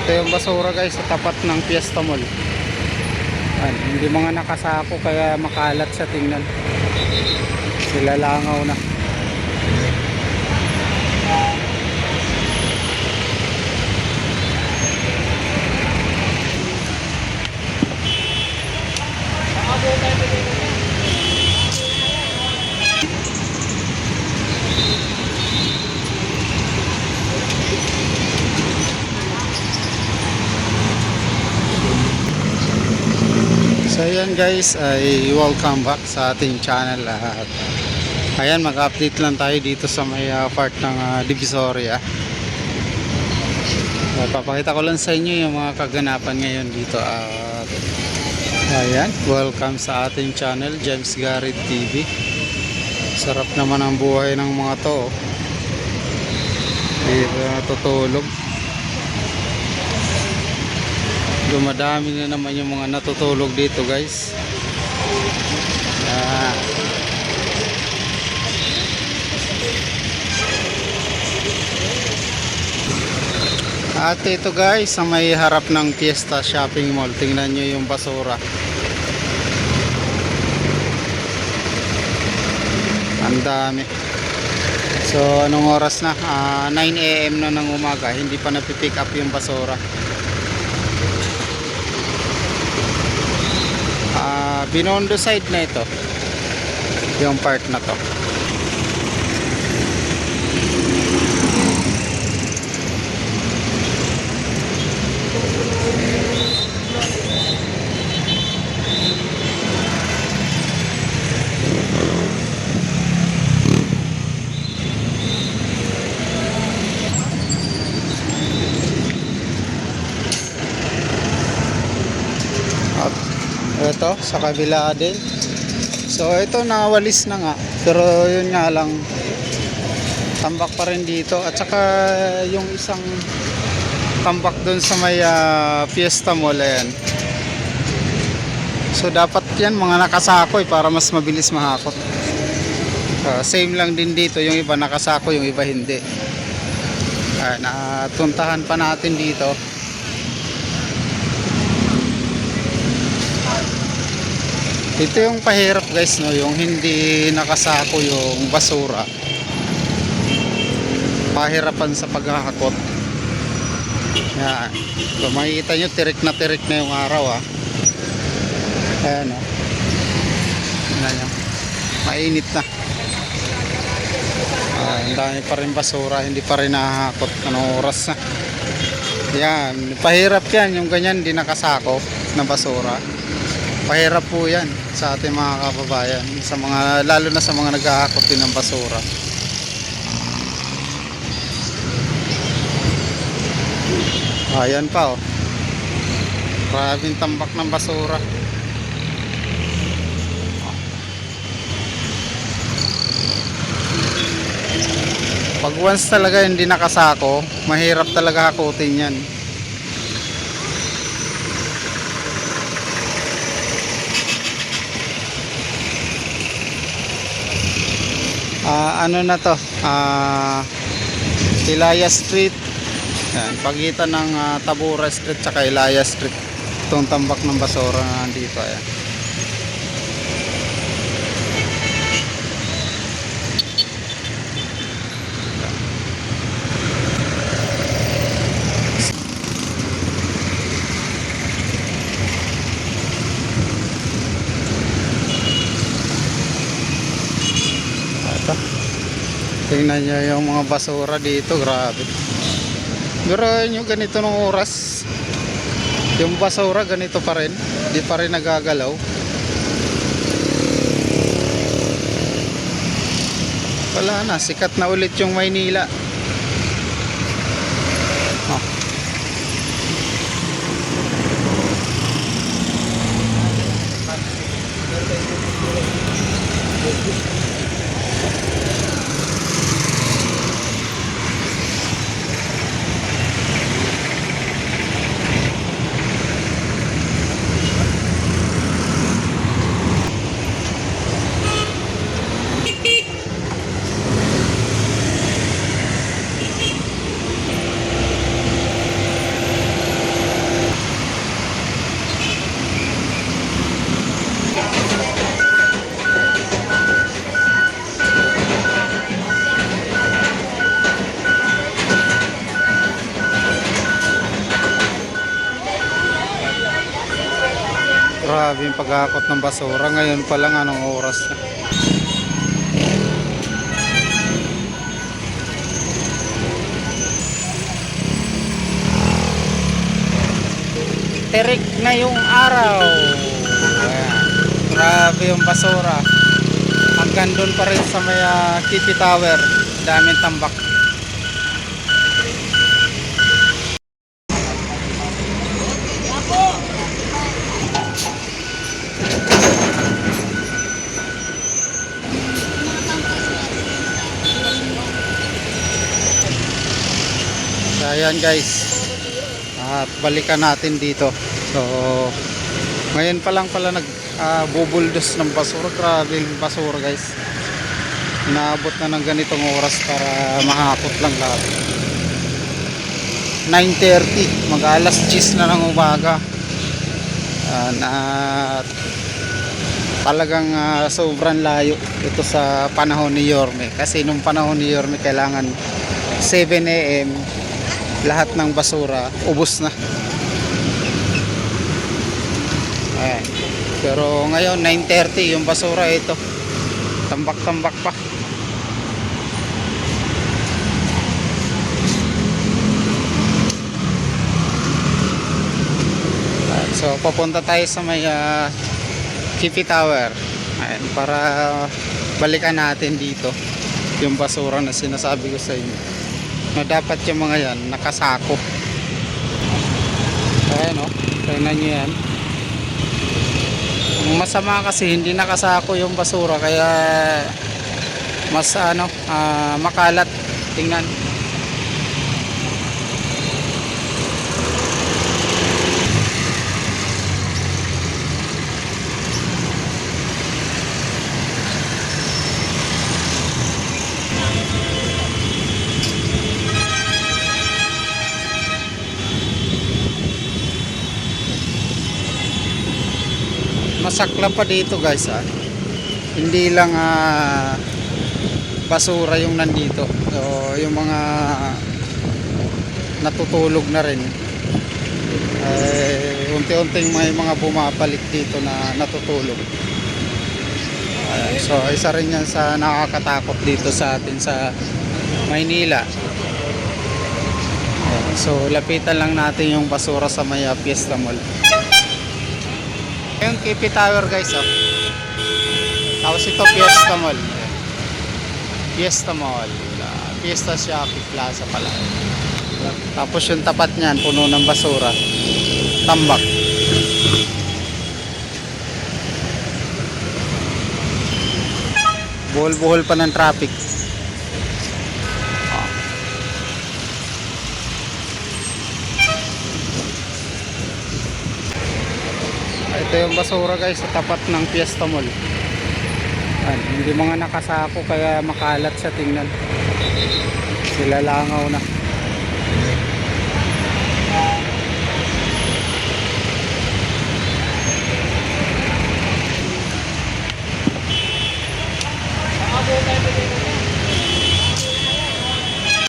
ito yung basura guys sa tapat ng Fiesta Mall. Ayan, hindi mga nakasako kaya makalat sa tingnan. Sila langaw na. So ayan guys, ay welcome back sa ating channel at ayan mag-update lang tayo dito sa may ah, part ng ah, Divisoria. Uh, papakita ko lang sa inyo yung mga kaganapan ngayon dito at ayan, welcome sa ating channel James Garrett TV. Sarap naman ang buhay ng mga to. oh. Dito natutulog. Dumadami na naman yung mga natutulog dito guys. Ah. At ito guys, sa may harap ng Fiesta Shopping Mall, tingnan nyo yung basura. Ang dami. So, anong oras na? Ah, 9 a.m. na ng umaga, hindi pa napipick up yung basura. Binondo side na ito. Yung part na to. Ito sa kabila din. So ito nawalis na nga. Pero yun nga lang tambak pa rin dito at saka yung isang tambak doon sa may ah, Fiesta Mall ayan. So dapat yan mga nakasakoy para mas mabilis mahakot. Ah, same lang din dito yung iba nakasako yung iba hindi. Ah, natuntahan pa natin dito. Ito yung pahirap guys no, yung hindi nakasako yung basura. Pahirapan sa paghahakot. Yan. So makikita nyo, tirik na tirik na yung araw ah. Ayan oh. Tingnan nyo. Mainit na. Ah, ang dami pa rin basura, hindi pa rin nakahakot. Anong oras na? Yan, pahirap yan yung ganyan, hindi nakasako na basura pahirap po yan sa ating mga kababayan sa mga lalo na sa mga naghahakot din ng basura. Ayan pa oh. Maraming tambak ng basura. Pag once talaga hindi nakasako mahirap talaga hakutin yan Ah, ano na to? Ah, Ilaya Street. Yan, pagitan ng ah, Tabura Street at Ilaya Street. Itong tambak ng basura na nandito. Ayan. Tingnan nyo yung mga basura dito, grabe. Gurahin nyo ganito ng oras. Yung basura ganito pa rin. Di pa rin nagagalaw. Wala na, sikat na ulit yung Maynila. Grabe yung paghakot ng basura. Ngayon pa lang anong oras na. Terik na yung araw. Ayan. Grabe yung basura. Hanggang doon pa rin sa may ah, Kitty Tower. Daming tambak. Ayan guys. At balikan natin dito. So ngayon pa lang pala nag ah, bubuldos ng basura. Grabe yung basura guys. Inaabot na ng ganitong oras para mahakot lang lahat. 9.30 mag alas 10 na ng umaga Ah, na talagang ah, sobrang layo ito sa panahon ni Yorme kasi nung panahon ni Yorme kailangan 7 a.m. lahat ng basura ubos na. Ayan. pero ngayon 9.30 yung basura ito. Tambak-tambak pa. Ayan, so papunta tayo sa may uh, Tower. Ayan, para balikan natin dito yung basura na sinasabi ko sa inyo na dapat yung mga yan nakasako ayan o tingnan nyo yan. Ang masama kasi hindi nakasako yung basura kaya mas ano ah, makalat. Tingnan masakla pa dito guys ah. hindi lang ah, basura yung nandito. So, yung mga natutulog na rin. Eh, unti-unting may mga bumabalik dito na natutulog. So isa rin yan sa nakakatakot dito sa atin sa Maynila. So lapitan lang natin yung basura sa may ah, Fiesta Mall yung Kipi Tower guys oh. Tapos ito Fiesta Mall. Fiesta Mall. Ah, Fiesta Shopping Plaza pala. Tapos yung tapat niyan puno ng basura. Tambak. Buhol-buhol pa ng traffic. Ito yung basura guys sa tapat ng Fiesta Mall. Ayan, hindi mga nakasako kaya makalat sa tingnan. Sila langaw na.